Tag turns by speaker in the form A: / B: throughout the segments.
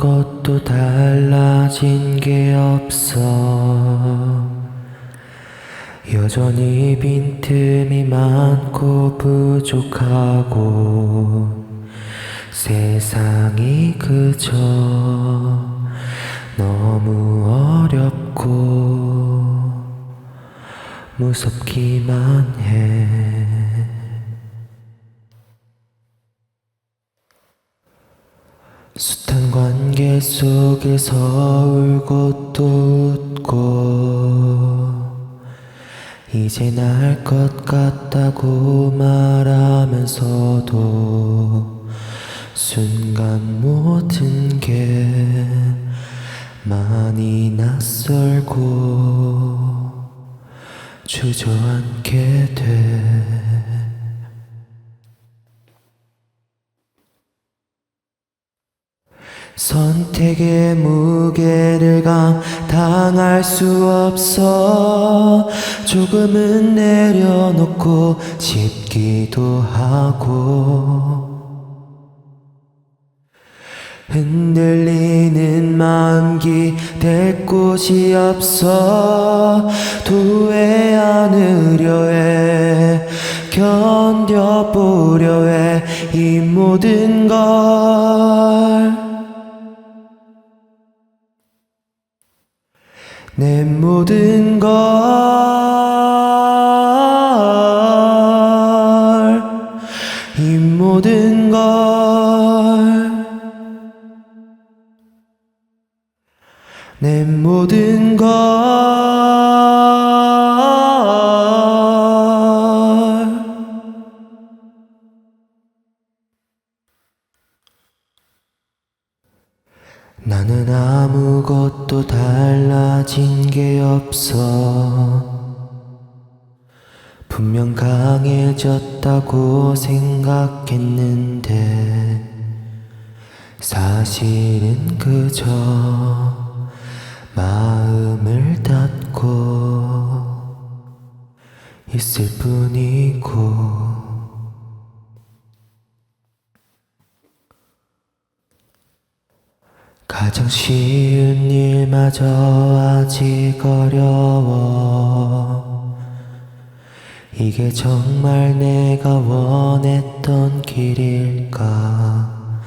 A: 아무것도 달라진 게 없어. 여전히 빈틈이 많고 부족하고 세상이 그저 너무 어렵고 무섭기만 해. 속에서 울고 또 웃고 이제 날것 같다고 말하면서도 순간 모든 게 많이 낯설고 주저앉게 돼. 선택의 무게를 감당할 수 없어. 조금은 내려놓고 싶기도 하고. 흔들리는 마음 기댈 곳이 없어. 도회 않으려 해 견뎌보려 해 이 모든 걸 내 모든 걸, 이 모든 걸, 내 모든 걸. 나는 아무것도 달라진 게 없어. 분명 강해졌다고 생각했는데, 사실은 그저 마음을 닫고 있을 뿐이고, 가장 쉬운 일마저 아직 어려워. 이게 정말 내가 원했던 길일까?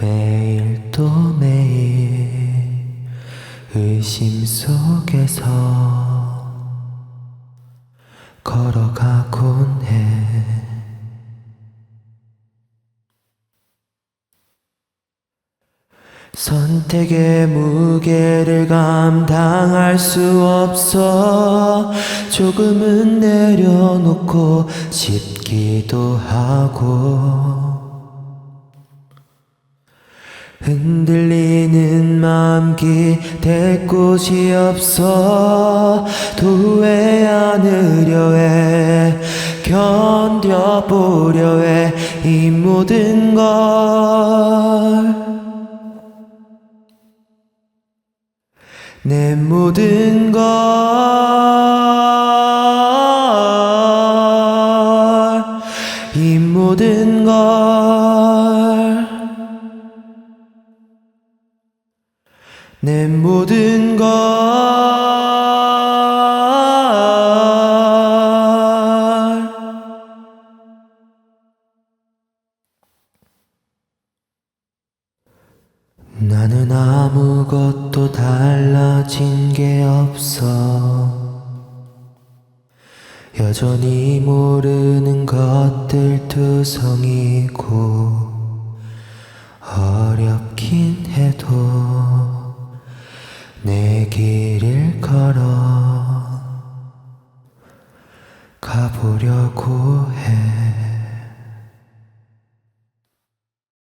A: 매일 또 매일 의심 속에서 걸어가곤 해. 선택의 무게를 감당할 수 없어. 조금은 내려놓고 싶기도 하고. 흔들리는 마음 기댈 곳이 없어. 도회 않으려 해 견뎌보려 해 이 모든 걸 내 모든 걸, 이 모든 걸, 내 모든 걸. 나는 아무것도 달라진 게 없어. 여전히 모르는 것들 투성이고, 어렵긴 해도 내 길을 걸어 가보려고 해.